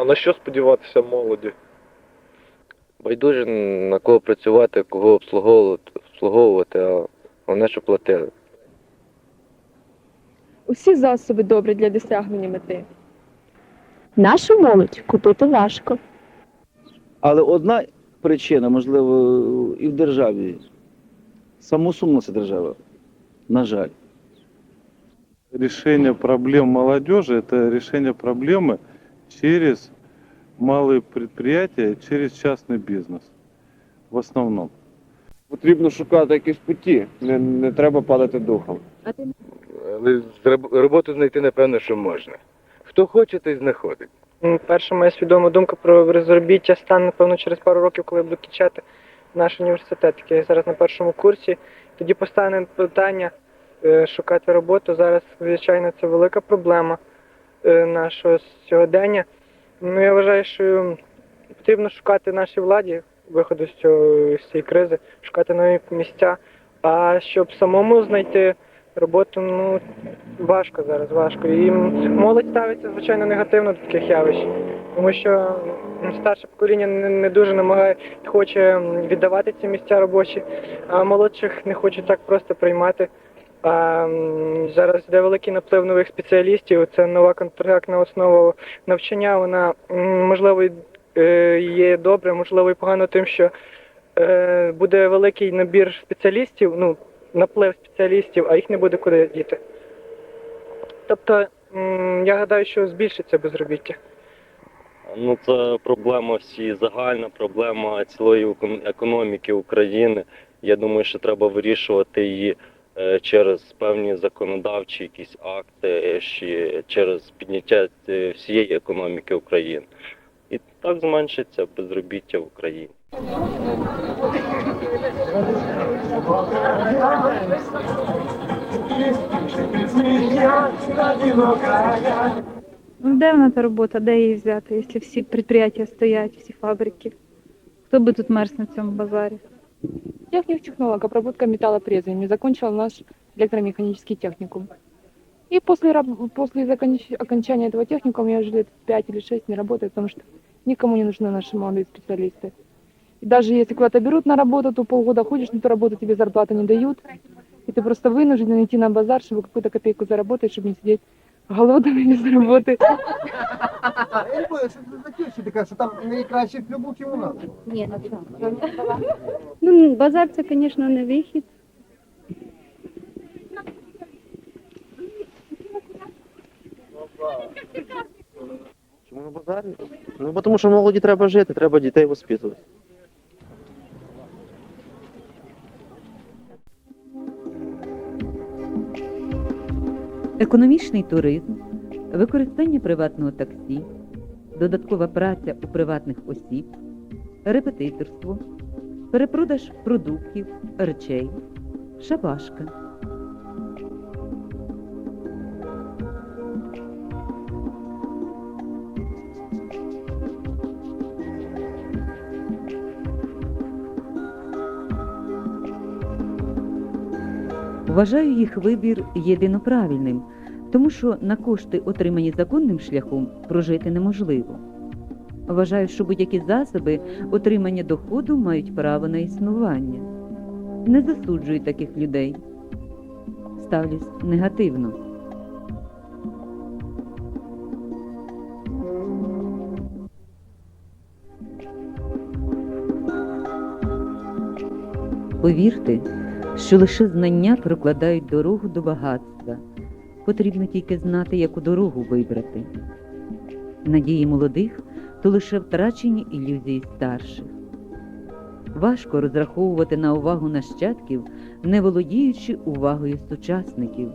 А на що сподіватися молоді? Байдуже на кого працювати, кого обслуговувати, обслуговувати а головне, що платили. Усі засоби добрі для досягнення мети. Нашу молодь купити важко. Але одна причина, можливо, і в державі. Самосумна ця держава. На жаль. решение проблем молодежи – это решение проблемы через малые предприятия, через частный бизнес в основном. Потрібно шукати якісь путі, не, не треба падати духом. Але зроб- роботу знайти, напевно, що можна. Хто хоче, той знаходить. М, Перша моя свідома думка про безробіття стане, напевно, через пару років, коли я буду кінчати наш університет, який я зараз на першому курсі. Тоді постане питання е, шукати роботу. Зараз, звичайно, це велика проблема нашого сьогодення. Ну, я вважаю, що потрібно шукати нашій владі виходу з цього з цієї кризи, шукати нові місця. А щоб самому знайти роботу, ну важко зараз, важко. І молодь ставиться, звичайно, негативно до таких явищ, тому що старше покоління не, дуже намагає хоче віддавати ці місця робочі, а молодших не хочуть так просто приймати. А, зараз йде великий наплив нових спеціалістів. Це нова контрактна основа навчання. Вона можливо е, є добре, можливо, і погано тим, що е, буде великий набір спеціалістів, ну наплив спеціалістів, а їх не буде куди діти. Тобто, я гадаю, що збільшиться безробіття. Ну, це проблема всі загальна проблема цілої економіки України. Я думаю, що треба вирішувати її через певні законодавчі якісь акти, е, через підняття е, всієї економіки України. І так зменшиться безробіття в Україні. Ну, де вона та робота, де її взяти, якщо всі підприємства стоять, всі фабрики? Хто би тут мерз на цьому базарі? Техник-технолог, обработка металлопрезами. Закончила наш электромеханический техникум. И после, после окончания этого техникума я уже лет 5 или 6 не работаю, потому что никому не нужны наши молодые специалисты. И даже если куда-то берут на работу, то полгода ходишь на эту работу, тебе зарплаты не дают. И ты просто вынужден идти на базар, чтобы какую-то копейку заработать, чтобы не сидеть голодным и без работы. Я не понял, що це за теща така, що там найкращих любов у нас. Ні, ну Ну, базар це, звісно, не вихід. Чому на базарі? Ну, тому що молоді треба жити, треба дітей воспитувати. Економічний туризм, використання приватного таксі, додаткова праця у приватних осіб, репетиторство, перепродаж продуктів, речей, шабашка. Вважаю їх вибір єдиноправильним, тому що на кошти, отримані законним шляхом, прожити неможливо. Вважаю, що будь-які засоби отримання доходу мають право на існування. Не засуджую таких людей. Ставлюсь негативно. Повірте, що лише знання прокладають дорогу до багатства. Потрібно тільки знати, яку дорогу вибрати. Надії молодих то лише втрачені ілюзії старших. Важко розраховувати на увагу нащадків, не володіючи увагою сучасників.